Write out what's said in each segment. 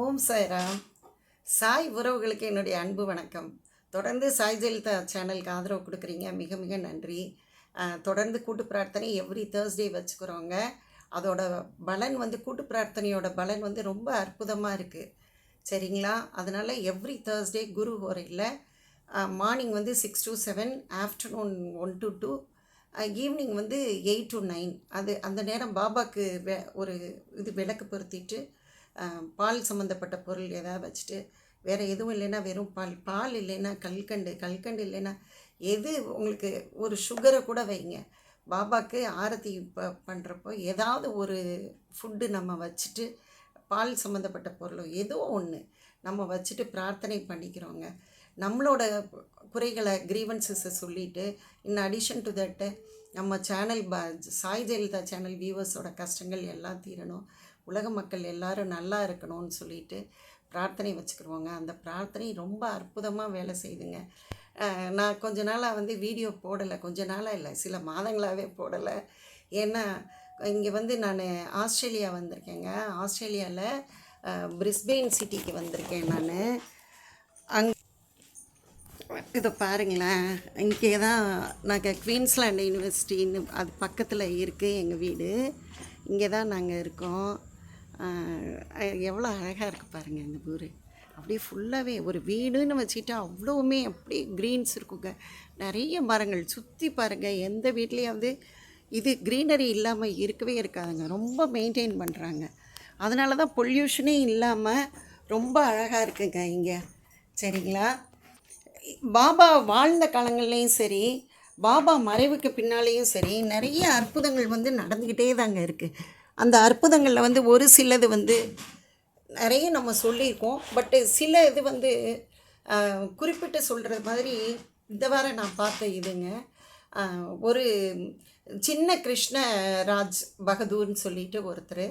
ஓம் சாய்ராம். சாய் உறவுகளுக்கு என்னுடைய அன்பு வணக்கம். தொடர்ந்து சாய் ஜெயலலிதா சேனலுக்கு ஆதரவு கொடுக்குறீங்க. மிக மிக நன்றி. தொடர்ந்து கூட்டு பிரார்த்தனை எவ்ரி தேர்ஸ்டே வச்சுக்கிறோங்க. அதோட பலன் வந்து கூட்டு பிரார்த்தனையோட பலன் வந்து ரொம்ப அற்புதமாக இருக்குது சரிங்களா? அதனால் எவ்ரி தேர்ஸ்டே குரு ஹோரையில் மார்னிங் வந்து six to seven afternoon one to two evening வந்து எயிட் டு நைன் அது அந்த நேரம் பாபாக்கு ஒரு இது விளக்கு பொருத்திட்டு பால் சம்மந்தப்பட்ட பொருள் ஏதாவது வச்சுட்டு வேறு எதுவும் இல்லைன்னா வெறும் பால் பால் இல்லைன்னா கல்கண்டு கல்கண்டு இல்லைன்னா எது உங்களுக்கு ஒரு சுகரை கூட வைங்க. பாபாக்கு ஆரத்தி இப்போ பண்ணுறப்போ ஏதாவது ஒரு ஃபுட்டு நம்ம வச்சுட்டு பால் சம்மந்தப்பட்ட பொருளோ ஏதோ ஒன்று நம்ம வச்சுட்டு பிரார்த்தனை பண்ணிக்கிறோங்க. நம்மளோட குறைகளை கிரீவன்சஸை சொல்லிவிட்டு இன் அடிஷன் டு தட்டு நம்ம சேனல் ப சாய் ஜெயலலிதா சேனல் வியூவர்ஸோட கஷ்டங்கள் எல்லாம் தீரணும். உலக மக்கள் எல்லாரும் நல்லா இருக்கணும்னு சொல்லிட்டு பிரார்த்தனை வச்சுக்கிருவோங்க. அந்த பிரார்த்தனை ரொம்ப அற்புதமாக வேலை செய்யுதுங்க நான் கொஞ்ச நாளாக வந்து வீடியோ போடலை. கொஞ்ச நாளாக இல்லை சில மாதங்களாகவே போடலை. ஏன்னா இங்கே வந்து நான் ஆஸ்திரேலியா வந்திருக்கேங்க. ஆஸ்திரேலியாவில் பிரிஸ்பெயின் சிட்டிக்கு வந்திருக்கேன் நான். அங் இதை பாருங்களேன். இங்கே தான் நாங்கள் குவீன்ஸ்லாண்ட் யூனிவர்சிட்டின்னு அது பக்கத்தில் இருக்குது எங்கள் வீடு. இங்கே தான் நாங்கள் இருக்கோம். எவ்வளோ அழகாக இருக்குது பாருங்கள் இந்த ஊர். அப்படியே ஃபுல்லாகவே ஒரு வீடுன்னு வச்சுக்கிட்டா அவ்வளோவுமே அப்படியே க்ரீன்ஸ் இருக்குங்க. நிறைய மரங்கள் சுற்றி பாருங்கள் எந்த வீட்லேயாவது இது க்ரீனரி இல்லாமல் இருக்கவே இருக்காதுங்க. ரொம்ப மெயின்டைன் பண்ணுறாங்க அதனால தான் பொல்யூஷனே இல்லாமல் ரொம்ப அழகாக இருக்குங்க இங்கே. சரிங்களா? பாபா வாழ்ந்த காலங்கள்லேயும் சரி பாபா மறைவுக்கு பின்னாலேயும் சரி நிறைய அற்புதங்கள் வந்து நடந்துக்கிட்டே தாங்க இருக்குது அந்த அற்புதங்களில் வந்து ஒரு சிலது வந்து நிறைய நம்ம சொல்லியிருக்கோம். பட்டு சில இது வந்து குறிப்பிட்டு சொல்கிற மாதிரி இந்த வாரம் நான் பார்த்த இதுங்க. ஒரு சின்ன கிருஷ்ணராஜ் பகதூர்னு சொல்லிட்டு ஒருத்தர்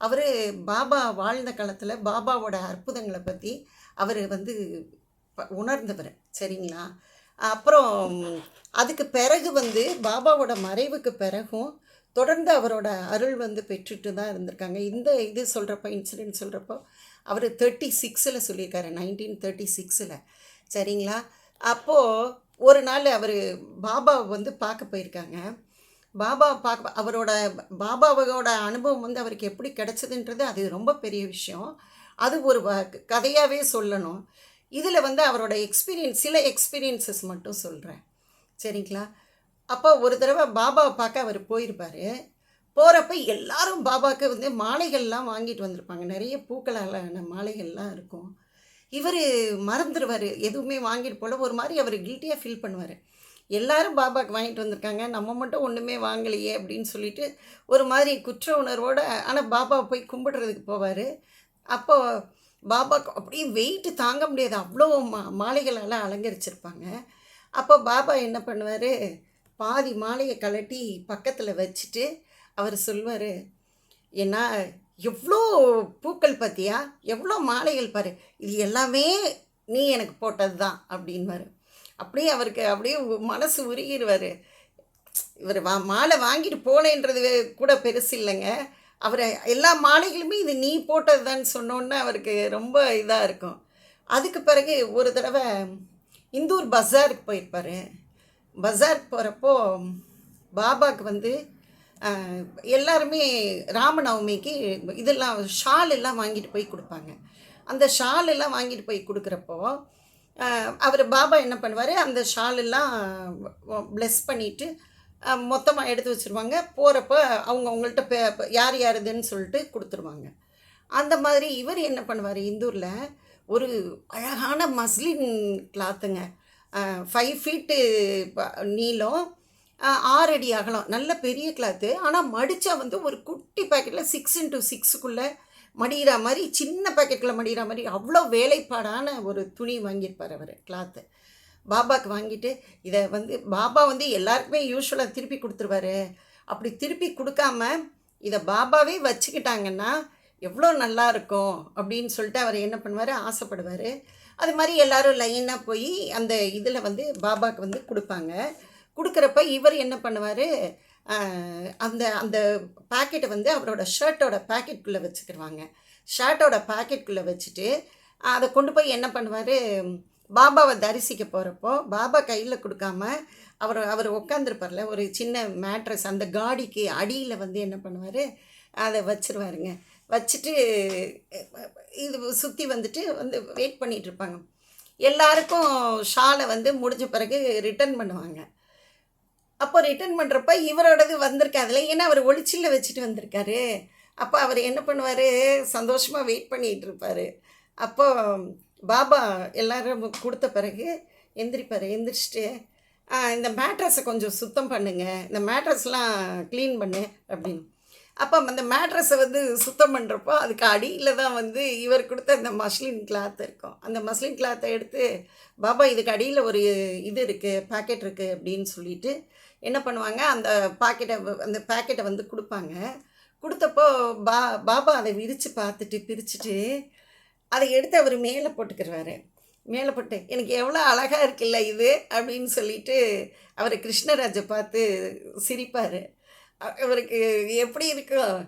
அவர் பாபா வாழ்ந்த காலத்தில் பாபாவோட அற்புதங்களை பற்றி அவர் வந்து உணர்ந்தவர். சரிங்களா? அப்புறம் அதுக்கு பிறகு வந்து பாபாவோட மறைவுக்கு பிறகும் தொடர்ந்து அவரோட அருள் வந்து பெற்றுட்டு தான் இருந்திருக்காங்க. இந்த இது சொல்கிறப்போ இன்சிடென்ட் சொல்கிறப்போ அவர் தேர்ட்டி சிக்ஸில் சொல்லியிருக்காரு நைன்டீன் தேர்ட்டி சிக்ஸில் சரிங்களா? அப்போது ஒரு நாள் அவர் பாபாவை வந்து பார்க்க போயிருக்காங்க. பாபா பார்க்க அவரோட பாபாவோட அனுபவம் வந்து அவருக்கு எப்படி கிடச்சதுன்றது அது ரொம்ப பெரிய விஷயம். அது ஒரு கதையாகவே சொல்லணும். இதில் வந்து அவரோட எக்ஸ்பீரியன்ஸ் சில எக்ஸ்பீரியன்சஸ் மட்டும் சொல்கிறேன் சரிங்களா? அப்போ ஒரு தடவை பாபாவை பார்க்க அவர் போயிருப்பார். போகிறப்ப எல்லாரும் பாபாவுக்கு வந்து மாலைகள்லாம் வாங்கிட்டு வந்திருப்பாங்க. நிறைய பூக்களாலான மாலைகள்லாம் இருக்கும். இவர் மறந்துடுவார் எதுவுமே வாங்கிட்டு போல. ஒரு மாதிரி அவர் கில்ட்டியாக ஃபீல் பண்ணுவார். எல்லாரும் பாபாவுக்கு வாங்கிட்டு வந்திருக்காங்க. நம்ம மட்டும் ஒன்றுமே வாங்கலையே அப்படின்னு சொல்லிட்டு ஒரு மாதிரி குற்ற உணர்வோடு ஆனால் பாபாவை போய் கும்பிடுறதுக்கு போவார். அப்போ பாபாக்கு அப்படியே வெயிட்டு தாங்க முடியாது. அவ்வளோ மா மாலைகளெல்லாம் அலங்கரிச்சிருப்பாங்க. அப்போ பாபா என்ன பண்ணுவார்? பாதி மாலையை கழட்டி பக்கத்தில் வச்சுட்டு அவர் சொல்வார் ஏன்னா எவ்வளோ பூக்கள் பார்த்தியா எவ்வளோ மாலைகள் பாரு. இது எல்லாமே நீ எனக்கு போட்டது தான் அப்படின்வார் அப்படியே அவருக்கு அப்படியே மனசு உருகிடுவார் இவர் வா மாலை வாங்கிட்டு போலேன்றது கூட பெருசு இல்லைங்க. அவரை எல்லா மாலைகளுமே இது நீ போட்டது சொன்னோன்னே அவருக்கு ரொம்ப இதாக இருக்கும். அதுக்கு பிறகு ஒரு தடவை இந்தூர் பஸாருக்கு போயிருப்பார். பஜார் போகிறப்போ பாபாவுக்கு வந்து எல்லாருமே ராமநவமிக்கு இதெல்லாம் ஷால் எல்லாம் வாங்கிட்டு போய் கொடுப்பாங்க. அந்த ஷால் எல்லாம் வாங்கிட்டு போய் கொடுக்குறப்போ அவர் பாபா என்ன பண்ணுவார் அந்த ஷால் எல்லாம் ப்ளெஸ் பண்ணிவிட்டு மொத்தமாக எடுத்து வச்சுருவாங்க. போகிறப்ப அவங்க அவங்கள்ட்ட பே யார் யார் இதுன்னு சொல்லிட்டு கொடுத்துருவாங்க. அந்த மாதிரி இவர் என்ன பண்ணுவார் இந்தூரில் ஒரு அழகான மஸ்லின் கிளாத்துங்க. ஃபைவ் ஃபீட்டு நீளம் ஆறடி ஆறு அடி அகலம். நல்ல பெரிய கிளாத்து ஆனால் மடித்தா வந்து ஒரு குட்டி பேக்கெட்டில் சிக்ஸ் இன்ட்டு சிக்ஸுக்குள்ளே மடிகிற மாதிரி சின்ன பாக்கெட்டில் மடிகிற மாதிரி அவ்வளோ வேலைப்பாடான ஒரு துணி வாங்கியிருப்பார் அவர் கிளாத்து பாபாவுக்கு வாங்கிட்டு இதை வந்து பாபா வந்து எல்லாருக்குமே யூஸ்வலாக திருப்பி கொடுத்துருவாரு. அப்படி திருப்பி கொடுக்காம இதை பாபாவே வச்சுக்கிட்டாங்கன்னா எவ்வளோ நல்லா இருக்கும் அப்படின்னு சொல்லிட்டு அவர் என்ன பண்ணுவார் ஆசைப்படுவார். அது மாதிரி எல்லோரும் லைனாக போய் அந்த இதில் வந்து பாபாக்கு வந்து கொடுப்பாங்க. கொடுக்குறப்ப இவர் என்ன பண்ணுவார்? அந்த அந்த பாக்கெட்டை வந்து அவரோட ஷர்ட்டோட பேக்கெட்குள்ளே வச்சுக்கிடுவாங்க ஷர்ட்டோட பேக்கெட்குள்ளே வச்சுட்டு அதை கொண்டு போய் என்ன பண்ணுவார்? பாபாவை தரிசிக்க போகிறப்போ பாபா கையில் கொடுக்காம அவர் அவர் உட்காந்துருப்பார்ல ஒரு சின்ன மேட்ரஸ் அந்த காடிக்கு அடியில் வந்து என்ன பண்ணுவார்? அதை வச்சிருவாருங்க. வச்சுட்டு இது சுற்றி வந்துட்டு வந்து வெயிட் பண்ணிகிட்ருப்பாங்க எல்லாருக்கும் ஷாலை வந்து முடிஞ்ச பிறகு ரிட்டர்ன் பண்ணுவாங்க. அப்போ ரிட்டர்ன் பண்ணுறப்ப இவரோடது வந்திருக்காதுல ஏன்னா அவர் ஒளிச்சில்ல வச்சுட்டு வந்திருக்காரு. அப்போ அவர் என்ன பண்ணுவார்? சந்தோஷமாக வெயிட் பண்ணிகிட்டு இருப்பார் அப்போ பாபா எல்லாரும் கொடுத்த பிறகு எந்திரிப்பார். எந்திரிச்சிட்டு இந்த மேட்ரஸை கொஞ்சம் சுத்தம் பண்ணுங்கள் இந்த மேட்ரஸ்லாம் க்ளீன் பண்ணு அப்படின்னு. அப்போ அந்த மேட்ரஸை வந்து சுத்தம் பண்ணுறப்போ அதுக்கு அடியில் தான் வந்து இவர் கொடுத்த அந்த மஸ்லின் கிளாத் இருக்கும். அந்த மஸ்லின் கிளாத்தை எடுத்து பாபா இதுக்கு அடியில் ஒரு இது இருக்குது பாக்கெட் இருக்குது அப்படின்னு சொல்லிட்டு என்ன பண்ணுவாங்க அந்த பாக்கெட்டை அந்த பாக்கெட்டை வந்து கொடுப்பாங்க. கொடுத்தப்போ பா பாபா அதை விரித்து பார்த்துட்டு பிரிச்சுட்டு அதை எடுத்து அவர் மேலே போட்டுக்கிறாரு மேலே போட்டு எனக்கு எவ்வளோ அழகாக இருக்குல்ல இது அப்படின்னு சொல்லிட்டு அவர் கிருஷ்ணராஜை பார்த்து சிரிப்பார். அவருக்கு எப்படி இருக்கோ?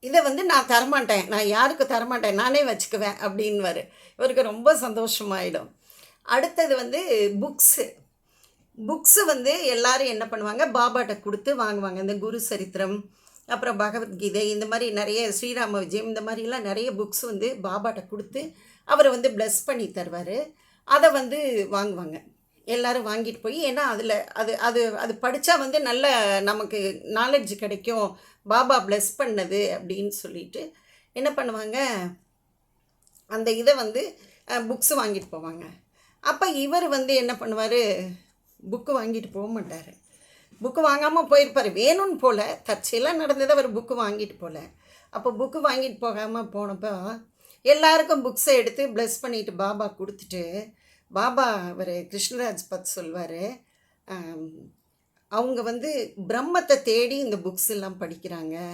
இதை வந்து நான் தரமாட்டேன். நான் யாருக்கும் தரமாட்டேன்? நானே வச்சுக்குவேன் அப்படின்வார் இவருக்கு ரொம்ப சந்தோஷமாயிடும். அடுத்தது வந்து புக்ஸு புக்ஸு வந்து எல்லோரும் என்ன பண்ணுவாங்க? பாபாட்ட கொடுத்து வாங்குவாங்க. இந்த குரு சரித்திரம் அப்புறம் பகவத்கீதை இந்த மாதிரி நிறைய ஸ்ரீராம விஜயம் இந்த மாதிரிலாம் நிறைய புக்ஸ் வந்து பாபாட்ட கொடுத்து அவரை வந்து ப்ளஸ் பண்ணி தருவார். அதை வந்து வாங்குவாங்க. எல்லோரும் வாங்கிட்டு போய் ஏன்னா அதில் அது அது அது படித்தா வந்து நல்ல நமக்கு நாலெட்ஜ் கிடைக்கும். பாபா ப்ளஸ் பண்ணது அப்படின்னு சொல்லிட்டு என்ன பண்ணுவாங்க? அந்த இதை வந்து புக்ஸ் வாங்கிட்டு போவாங்க. அப்போ இவர் வந்து என்ன பண்ணுவார்? புக்கு வாங்கிட்டு போக மாட்டார். புக்கு வாங்காமல் போயிருப்பார். வேணும்னு போல. தற்செயலாக நடந்ததை அவர் புக்கு வாங்கிட்டு போகல அப்போ புக்கு வாங்கிட்டு போகாமல் போனப்போ எல்லாருக்கும் புக்ஸை எடுத்து ப்ளஸ் பண்ணிட்டு பாபா கொடுத்துட்டு பாபா அவர் கிருஷ்ணராஜ் பத் சொல்வார். அவங்க வந்து பிரம்மத்தை தேடி இந்த புக்ஸ் எல்லாம் படிக்கிறாங்க.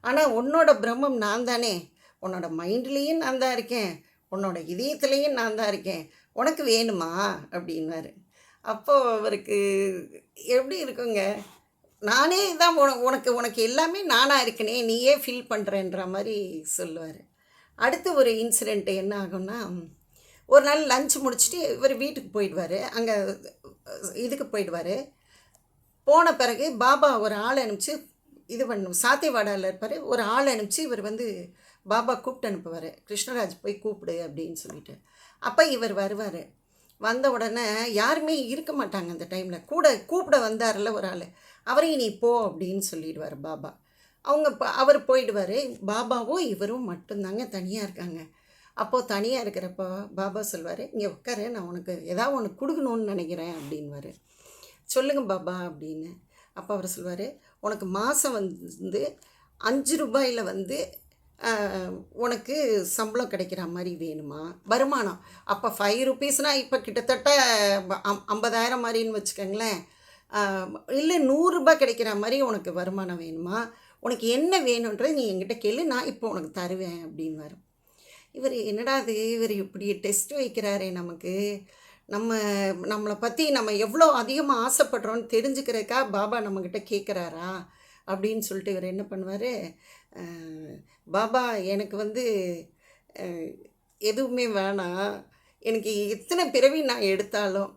ஆனால் உன்னோட பிரம்மம் நான் தானே. உன்னோட மைண்ட்லேயும் நான் தான் இருக்கேன். உன்னோட இதயத்துலேயும் நான் தான் இருக்கேன். உனக்கு வேணுமா? அப்படின்னாரு அப்போது அவருக்கு எப்படி இருக்குங்க? நானே தான் உன- உனக்கு உனக்கு எல்லாமே நானாக இருக்கனே. நீயே ஃபீல் பண்ணுறேன்ற மாதிரி சொல்லுவார். அடுத்து ஒரு இன்சிடெண்ட் என்ன ஆகும்னா ஒரு நாள் லஞ்ச் முடிச்சுட்டு இவர் வீட்டுக்கு போயிடுவார். அங்கே இதுக்கு போயிடுவார். போன பிறகு பாபா ஒரு ஆள் அனுப்பிச்சு இது பண்ணும். சாத்தியவாடாவில் இருப்பார். ஒரு ஆள் அனுப்பிச்சு இவர் வந்து பாபா கூப்பிட்டு அனுப்புவார். கிருஷ்ணராஜ் போய் கூப்பிடு அப்படின்னு சொல்லிட்டு. அப்போ இவர் வருவார். வந்த உடனே யாருமே இருக்க மாட்டாங்க அந்த டைமில் கூட கூப்பிட வந்தார்ல ஒரு ஆள். அவரையும் நீ போ அப்படின்னு சொல்லிடுவார் பாபா. அவங்க அவர் போயிடுவார். பாபாவும் இவரும் மட்டும்தாங்க தனியாக இருக்காங்க. அப்போது தனியாக இருக்கிறப்போ பாபா சொல்வார் இங்கே உட்காரு நான் உனக்கு ஏதாவது ஒன்று கொடுக்கணும்னு நினைக்கிறேன் அப்படின்வாரு சொல்லுங்கள் பாபா அப்படின்னு. அப்போ அவர் சொல்வார் உனக்கு மாதம் வந்து அஞ்சு ரூபாயில் வந்து உனக்கு சம்பளம் கிடைக்கிற மாதிரி வேணுமா? வருமானம்? அப்போ ஃபைவ் ருபீஸ்னால் இப்போ கிட்டத்தட்ட ஐம்பதாயிரம் மாதிரின்னு வச்சுக்கோங்களேன். இல்லை நூறுரூபா கிடைக்கிற மாதிரி உனக்கு வருமானம் வேணுமா? உனக்கு என்ன வேணுன்றது நீ என்கிட்ட கேளு நான் இப்போ உனக்கு தருவேன் அப்படின்னு இவர் என்னடா இது? இவர் இப்படி டெஸ்ட் வைக்கிறாரே நமக்கு. நம்ம நம்மளை பற்றி நம்ம எவ்வளோ அதிகமாக ஆசைப்படுறோன்னு தெரிஞ்சுக்கிறக்கா பாபா நம்மக்கிட்ட கேட்குறாரா அப்படின்னு சொல்லிட்டு இவர் என்ன பண்ணுவார்? பாபா எனக்கு வந்து எதுவுமே வேணாம் எனக்கு எத்தனை பிறவி நான் எடுத்தாலும்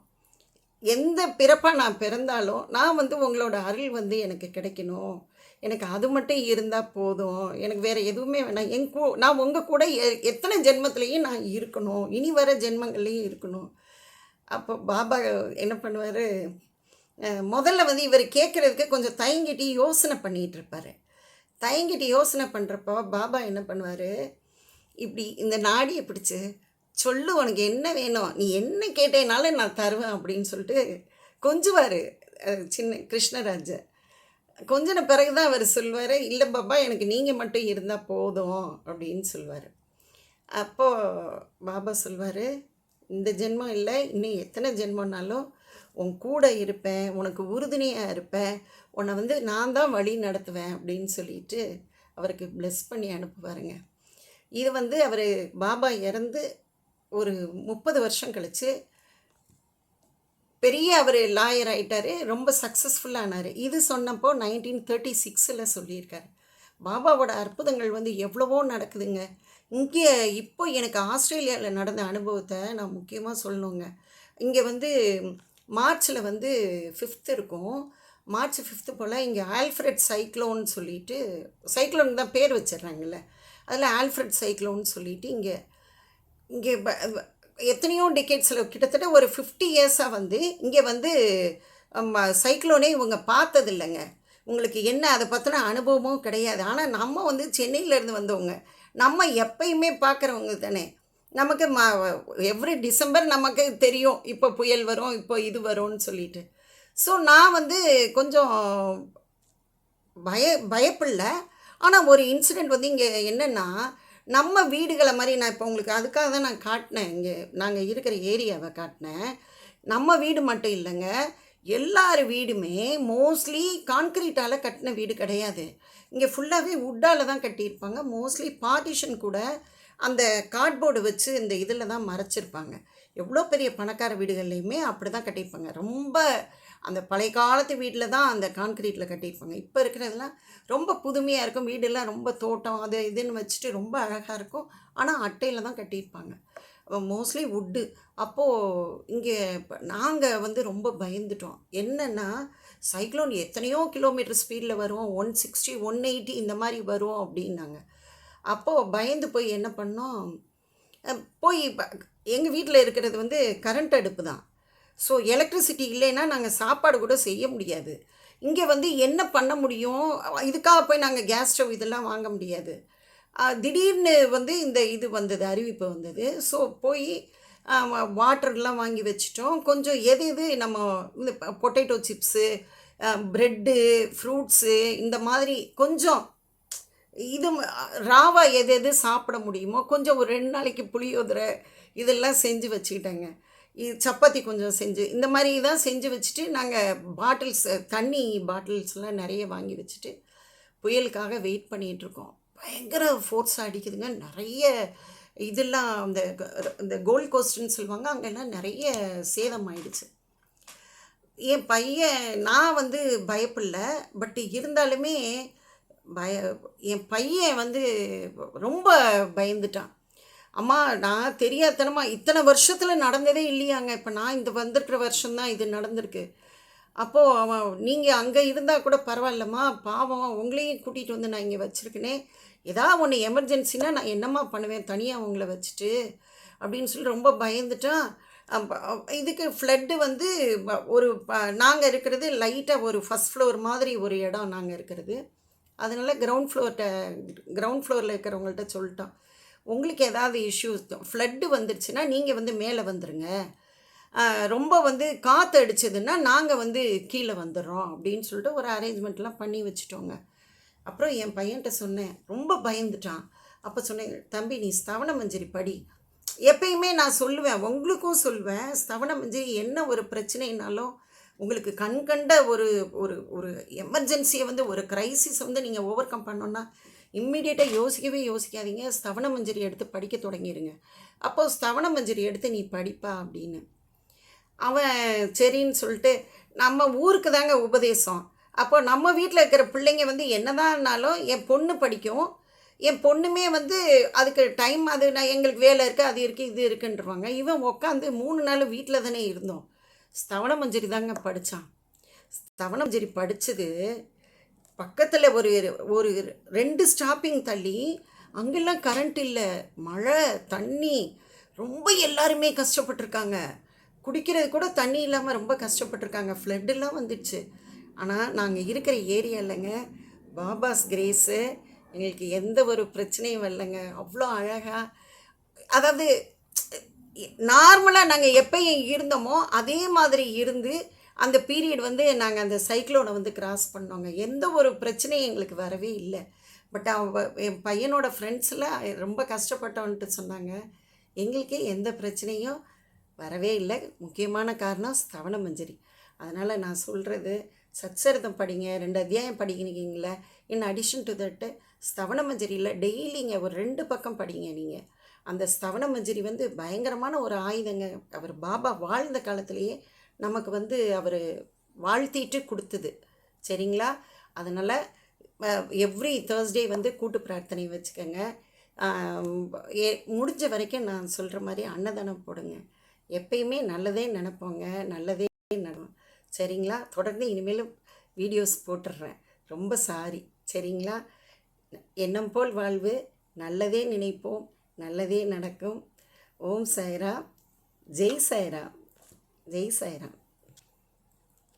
எந்த பிறப்பாக நான் பிறந்தாலும் நான் வந்து உங்களோட அருள் வந்து எனக்கு கிடைக்கணும். எனக்கு அது மட்டும் இருந்தால் போதும். எனக்கு வேறு எதுவுமே வேணாம். என் கூ நான் உங்கள் கூட எ- எத்தனை ஜென்மத்துலேயும் நான் இருக்கணும். இனி வர ஜென்மங்கள்லேயும் இருக்கணும். அப்போ பாபா என்ன பண்ணுவார்? முதல்ல வந்து இவர் கேட்குறதுக்கு கொஞ்சம் தயங்கிட்டு யோசனை பண்ணிகிட்டு இருப்பார். தயங்கிட்டு யோசனை பண்ணுறப்போ பாபா என்ன பண்ணுவார்? இப்படி இந்த நாடியை பிடிச்சி சொல்லு உனக்கு என்ன வேணும்? நீ என்ன கேட்டேனாலும் நான் தருவேன் அப்படின்னு சொல்லிட்டு கொஞ்சுவார். சின்ன கிருஷ்ணராஜ. கொஞ்ச பிறகு தான் அவர் சொல்வார் இல்லை பாபா எனக்கு நீங்கள் மட்டும் இருந்தால் போதும் அப்படின்னு சொல்வார். அப்போது பாபா சொல்வார் இந்த ஜென்மம் இல்லை இன்னும் எத்தனை ஜென்மம்னாலும் உன் கூட இருப்பேன் உனக்கு உறுதுணையாக இருப்பேன் உன்னை வந்து நான் தான் வழி நடத்துவேன் அப்படின்னு சொல்லிட்டு அவருக்கு ப்ளெஸ் பண்ணி அனுப்புவாருங்க. இது வந்து அவர் பாபா இறந்து ஒரு முப்பது வருஷம் கழித்து பெரிய அவர் லாயர் ஆகிட்டார் ரொம்ப சக்ஸஸ்ஃபுல்லானார் இது சொன்னப்போ நைன்டீன் தேர்ட்டி சிக்ஸில் சொல்லியிருக்காரு. பாபாவோட அற்புதங்கள் வந்து எவ்வளவோ நடக்குதுங்க. இங்கே இப்போ எனக்கு ஆஸ்திரேலியாவில் நடந்த அனுபவத்தை நான் முக்கியமாக சொல்லணுங்க. இங்கே வந்து மார்ச்சில் வந்து ஃபிஃப்த் இருக்கும். மார்ச் ஃபிஃப்த்து போல் இங்கே ஆல்ஃப்ரெட் சைக்ளோன் சொல்லிட்டு சைக்ளோன் தான் பேர் வச்சிடுறாங்கல்ல. அதில் ஆல்ஃப்ரெட் சைக்ளோன் சொல்லிட்டு இங்கே இங்கே எத்தனையோ டிகேட்ஸில் கிட்டத்தட்ட ஒரு ஃபிஃப்டி இயர்ஸாக வந்து இங்கே வந்து சைக்ளோனே இவங்க பார்த்தது இல்லைங்க உங்களுக்கு என்ன அதை பற்றின அனுபவமும் கிடையாது. ஆனால் நம்ம வந்து சென்னையிலேருந்து வந்தவங்க. நம்ம எப்பயுமே பார்க்குறவங்க தானே. நமக்கு ம எவ்ரி டிசம்பர் நமக்கு தெரியும். இப்போ புயல் வரும் இப்போ இது வரும்னு சொல்லிட்டு. ஸோ நான் வந்து கொஞ்சம் பய பயப்பில்லை. ஆனால் ஒரு இன்சிடெண்ட் வந்து இங்கே என்னென்னா நம்ம வீடுகளை மாதிரி நான் இப்போ உங்களுக்கு அதுக்காக தான் நான் காட்டினேன். இங்கே நாங்கள் இருக்கிற ஏரியாவை காட்டினேன். நம்ம வீடு மட்டும் இல்லைங்க. எல்லார் வீடுமே மோஸ்ட்லி கான்க்ரீட்டால் கட்டின வீடு கிடையாது. இங்கே ஃபுல்லாகவே வுட்டால் தான் கட்டியிருப்பாங்க. மோஸ்ட்லி பார்ட்டிஷன் கூட அந்த கார்ட்போர்டு வச்சு இந்த இதில் தான் மறைச்சிருப்பாங்க. எவ்வளோ பெரிய பணக்கார வீடுகள்லையுமே அப்படி தான் கட்டியிருப்பாங்க. ரொம்ப அந்த பழைய காலத்து வீட்டில் தான் அந்த கான்க்ரீட்டில் கட்டியிருப்பாங்க. இப்போ இருக்கிறதெல்லாம் ரொம்ப புதுமையாக இருக்கும். வீடெல்லாம் ரொம்ப தோட்டம் அது இதுன்னு வச்சுட்டு ரொம்ப அழகாக இருக்கும். ஆனால் அட்டையில் தான் கட்டியிருப்பாங்க. மோஸ்ட்லி வுட்டு அப்போது இங்கே நாங்கள் வந்து ரொம்ப பயந்துட்டோம். என்னென்னா சைக்ளோன் எத்தனையோ கிலோமீட்டர் ஸ்பீடில் வரும். ஒன் சிக்ஸ்டி ஒன் எயிட்டி இந்த மாதிரி வரும் அப்படின்னாங்க. அப்போது பயந்து போய் என்ன பண்ணோம்? போய் எங்கள் வீட்டில் இருக்கிறது வந்து கரண்ட் அடுப்பு தான். ஸோ எலக்ட்ரிசிட்டி இல்லைன்னா நாங்கள் சாப்பாடு கூட செய்ய முடியாது. இங்கே வந்து என்ன பண்ண முடியும்? இதுக்காக போய் நாங்கள் கேஸ் ஸ்டவ் இதெல்லாம் வாங்க முடியாது. திடீர்னு வந்து இந்த இது வந்தது அறிவிப்பு வந்தது. ஸோ போய் வாட்டர்லாம் வாங்கி வச்சிட்டோம். கொஞ்சம் எது எது நம்ம இந்த பொட்டேட்டோ சிப்ஸு ப்ரெட்டு ஃப்ரூட்ஸு இந்த மாதிரி கொஞ்சம் இது ராவா எது எது சாப்பிட முடியுமோ கொஞ்சம் ஒரு ரெண்டு நாளைக்கு புளியோதரை இதெல்லாம் செஞ்சு வச்சுக்கிட்டேங்க. இது சப்பாத்தி கொஞ்சம் செஞ்சு இந்த மாதிரி தான் செஞ்சு வச்சுட்டு நாங்கள் பாட்டில்ஸ் தண்ணி பாட்டில்ஸ்லாம் நிறைய வாங்கி வச்சுட்டு புயலுக்காக வெயிட் பண்ணிகிட்ருக்கோம். பயங்கர ஃபோர்ஸாக அடிக்குதுங்க. நிறைய இதெல்லாம் அந்த இந்த கோல்ட் கோஸ்ட்னு சொல்லுவாங்க அங்கெல்லாம் நிறைய சேதம் ஆயிடுச்சு. என் பையன் நான் வந்து பயப்படல பட் இருந்தாலுமே பய என் பையன் வந்து ரொம்ப பயந்துட்டான். அம்மா நான் தெரியாதனமா இத்தனை வருஷத்தில் நடந்ததே இல்லையாங்க. இப்போ நான் இந்த வந்திருக்கிற வருஷம்தான் இது நடந்திருக்கு. அப்போது அவன் நீங்கள் அங்கே இருந்தால் கூட பரவாயில்லம்மா பாவம் உங்களையும் கூட்டிகிட்டு வந்து நான் இங்கே வச்சுருக்கேனே. ஏதாவது ஒன்று எமர்ஜென்சினா நான் என்னம்மா பண்ணுவேன்? தனியாக உங்களை வச்சுட்டு அப்படின்னு சொல்லி ரொம்ப பயந்துட்டான். இதுக்கு ஃப்ளட்டு வந்து ப- ஒரு நாங்கள் இருக்கிறது லைட்டாக ஒரு ஃபஸ்ட் ஃப்ளோர் மாதிரி ஒரு இடம் நாங்கள் இருக்கிறது. அதனால கிரவுண்ட் ஃப்ளோர்கிட்ட கிரவுண்ட் ஃப்ளோரில் இருக்கிறவங்கள்ட்ட சொல்லிட்டோம். உங்களுக்கு ஏதாவது இஷ்யூஸ் ஃப்ளட்டு வந்துடுச்சுன்னா நீங்கள் வந்து மேலே வந்துடுங்க ரொம்ப வந்து காற்று அடிச்சதுன்னா நாங்கள் வந்து கீழே வந்துடுறோம் அப்படின்னு சொல்லிட்டு ஒரு அரேஞ்ச்மெண்ட்லாம் பண்ணி வச்சுட்டோங்க. அப்புறம் என் பையன்கிட்ட சொன்னேன். ரொம்ப பயந்துட்டான். அப்போ சொன்னேன் தம்பி நீ ஸ்தவன மஞ்சரி படி. எப்பயுமே நான் சொல்லுவேன் உங்களுக்கும் சொல்லுவேன் ஸ்தவன மஞ்சரி என்ன ஒரு பிரச்சனைனாலும் உங்களுக்கு கண் கண்ட ஒரு ஒரு ஒரு எமர்ஜென்சியை வந்து ஒரு க்ரைசிஸ் வந்து நீங்கள் ஓவர் கம் பண்ணோன்னா இம்மிடியேட்டாக யோசிக்கவே யோசிக்காதீங்க. ஸ்தவன மஞ்சரி எடுத்து படிக்க தொடங்கிடுங்க அப்போது ஸ்தவன மஞ்சரி எடுத்து நீ படிப்பா அப்படின்னு. அவன் சரின்னு சொல்லிட்டு நம்ம ஊருக்கு தாங்க உபதேசம். அப்போ நம்ம வீட்டில் இருக்கிற பிள்ளைங்க வந்து என்னதான்னாலும் என் பொண்ணு படிக்கும். என் பொண்ணுமே வந்து அதுக்கு டைம் அது நான் எங்களுக்கு வேலை இருக்குது அது இருக்குது இது இருக்குன்றவாங்க. இவன் உட்காந்து மூணு நாள் வீட்டில் தானே இருந்தோம். ஸ்தவன மஞ்சரி தாங்க படித்தான் ஸ்தவன மஞ்சரி படித்தது பக்கத்தில் ஒரு ஒரு ரெண்டு ஸ்டாப்பிங் தள்ளி அங்கெல்லாம் கரண்ட் இல்லை மழை தண்ணி ரொம்ப எல்லாருமே கஷ்டப்பட்டிருக்காங்க. குடிக்கிறது கூட தண்ணி இல்லாமல் ரொம்ப கஷ்டப்பட்டிருக்காங்க. ஃப்ளட்டெல்லாம் வந்துடுச்சு. ஆனால் நாங்கள் இருக்கிற ஏரியா இல்லைங்க. பாபாஸ் கிரேஸு எங்களுக்கு எந்த ஒரு பிரச்சனையும் இல்லைங்க. அவ்வளோ அழகாக அதாவது நார்மலாக நாங்கள் எப்பயும் இருந்தோமோ அதே மாதிரி இருந்து அந்த பீரியட் வந்து நாங்கள் அந்த சைக்கிளோனை வந்து கிராஸ் பண்ணோங்க. எந்த ஒரு பிரச்சனையும் எங்களுக்கு வரவே இல்லை. பட் அவன் என் பையனோட ஃப்ரெண்ட்ஸில் ரொம்ப கஷ்டப்பட்டவன்ட்டு சொன்னாங்க. எங்களுக்கே எந்த பிரச்சனையும் வரவே இல்லை. முக்கியமான காரணம் ஸ்தவன மஞ்சரி. அதனால் நான் சொல்கிறது சச்சரிதம் படிங்க ரெண்டு அத்தியாயம் படிக்கிறீங்களே இன் அடிஷன் டு தட்டு ஸ்தவன மஞ்சரியில் டெய்லிங்க ஒரு ரெண்டு பக்கம் படிங்க நீங்கள் அந்த ஸ்தவன மஞ்சரி வந்து பயங்கரமான ஒரு ஆயுதங்க. அவர் பாபா வாழ்ந்த காலத்திலேயே நமக்கு வந்து அவர் வாழ்த்திட்டு கொடுத்தது. சரிங்களா? அதனால் எவ்ரி தேர்ஸ்டே வந்து கூட்டு பிரார்த்தனை வச்சுக்கோங்க. ஏ முடிஞ்ச வரைக்கும் நான் சொல்கிற மாதிரி அன்னதானம் போடுங்க. எப்பயுமே நல்லதே நினைப்போங்க. நல்லதே நினைப்போம். சரிங்களா? தொடர்ந்து இனிமேலும் வீடியோஸ் போட்டுடுறேன் ரொம்ப சாரி. சரிங்களா? எண்ணம் போல் வாழ்வு. நல்லதே நினைப்போம். நல்லதே நடக்கும். ஓம் சாய்ராம் ஜெய் சாய்ராம் ஜெய் சாய்ராம்